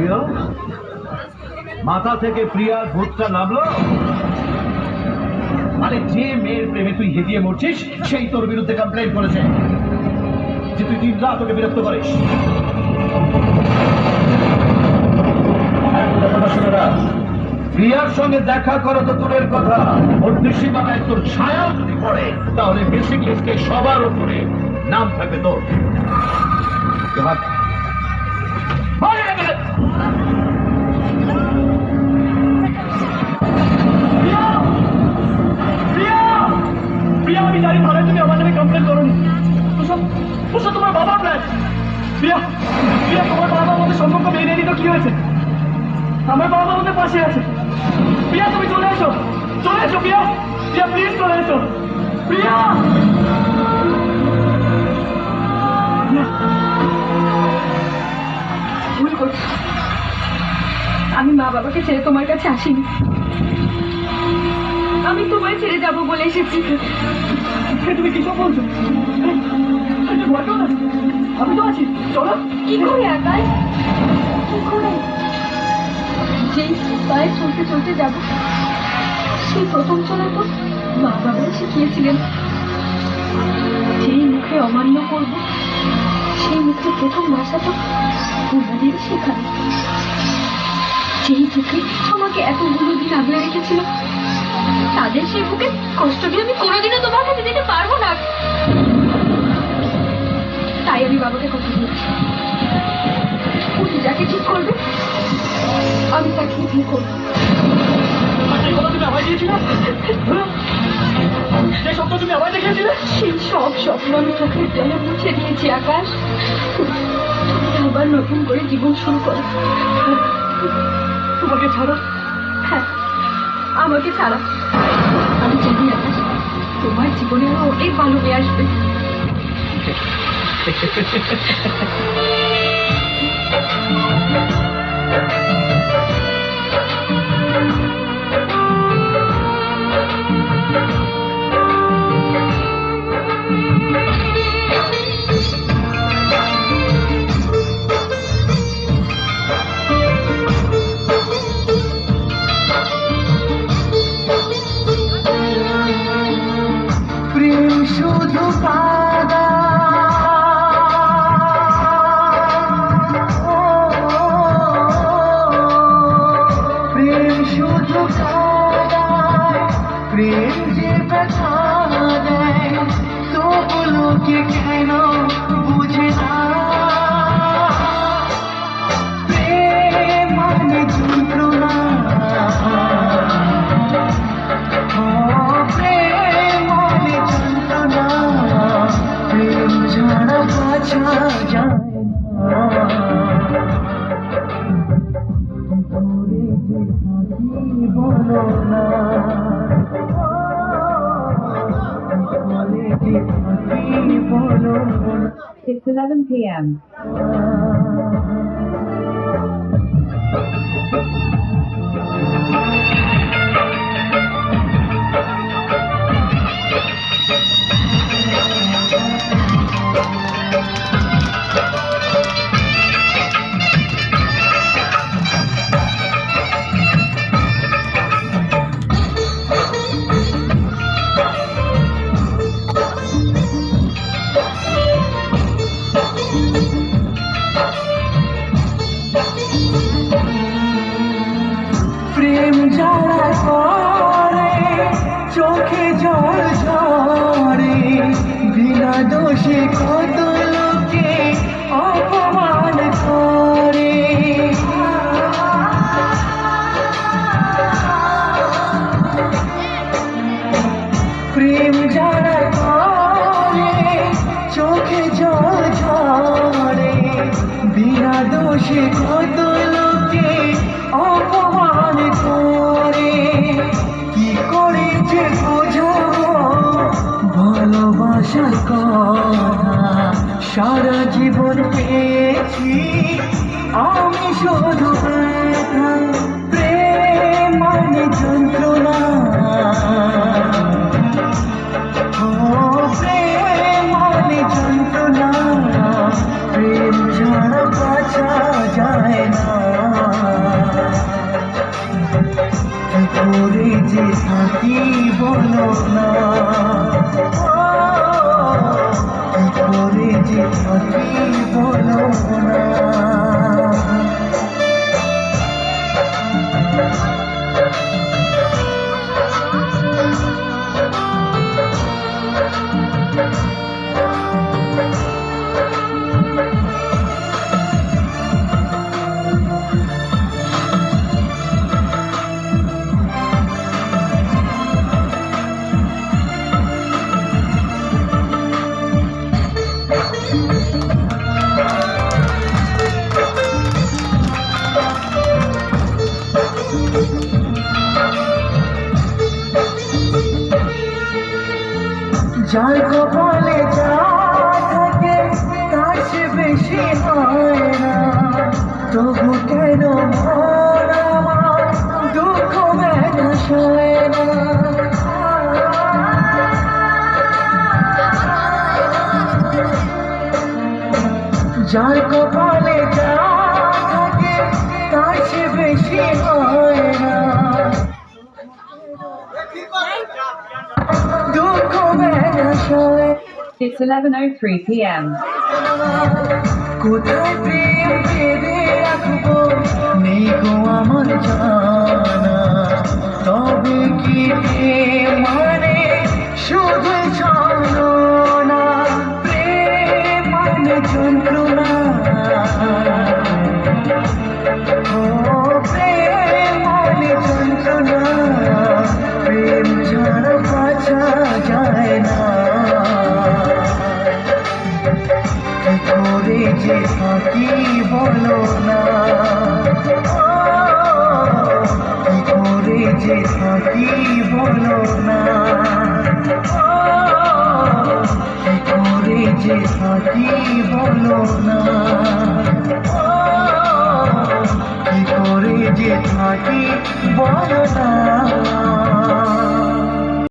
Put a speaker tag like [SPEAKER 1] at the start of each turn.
[SPEAKER 1] প্রিয়? মাথা থেকে প্রিয়ার ভূতটা নামলো? মানে যে মেয়ের প্রেমে তুই হেদিয়ে মরছিস, সেই তোর বিরুদ্ধে কমপ্লেন করেছে। যে তুই দিন রাত ওকে বিরক্ত করিস। প্রিয়ার সঙ্গে দেখা করা তো দূরের কথা। ওর তোর ছায়া যদি পড়ে, তাহলে বেসিক লিস্টে সবার উপরে নাম থাকবে তোর। হয়েছে? আমার বাবা আমাদের পাশে আছে। প্রিয়া, তুমি চলে এসো। চলে এসো, প্রিয়া। প্রিয়া প্লিজ চলে এসো। প্রিয়া!
[SPEAKER 2] ভুল আমি মা বাবাকে ছেড়ে তোমার কাছে আসিনি। আমি তোমায় ছেড়ে যাব বলে এসেছি।
[SPEAKER 1] তুমি কিসব বলছো। আমি তো আছি। চলো।
[SPEAKER 2] কি করে আকাশ যেই পায়ে চলতে চলতে যাব, সেই প্রথম চলার পর মা বাবা শিখিয়েছিলেন। যেই মুখে অমান্য করব, সেই মুখে প্রথম ভাষাটা ওনাদের শেখানো। যেই মুখে আমাকে এতগুলো দিন আগলে রেখেছিল, তাদের সেই মুখে কষ্ট দিয়ে আমি কোনোদিনও তোমার কাছে দিতে পারব না।
[SPEAKER 1] আমায় দেখিয়েছিলে?
[SPEAKER 2] সেই সব স্বপ্ন আমি চোখের জলে মুছে দিয়েছি আকাশ। আবার নতুন করে জীবন শুরু করো।
[SPEAKER 1] তোমাকে ছাড়া।
[SPEAKER 2] হ্যাঁ আমাকে ছাড়া। আমি জানি আকাশ তোমার জীবনে আরও অনেক ভালো মেয়ে আসবে।
[SPEAKER 3] প্রেম কাদায় প্রেম যে ব্যথা দেয় তবুলোকে কেন বুঝে না প্রেম মানে যন্ত্রণা
[SPEAKER 4] It's 11 p.m.
[SPEAKER 3] আমি শুধু ব্যথা, প্রেম মানে যন্ত্রণা। প্রেম মানে যন্ত্রণা, প্রেম ছাড়া বাঁচা যায় না। করে যে থাকি বলো না? যার কপালে যা থাকে তার সে বেশি হয় না। দুঃখ বেদনা সয়
[SPEAKER 4] It's 11.03 p.m.
[SPEAKER 3] কোথায় প্রেম ভেবে রাখব? নেই গো আমার জানা। তবে কি প্রেম যে থাকি বলো না কি করে যে থাকি বলো না কি করে যে থাকি বলো না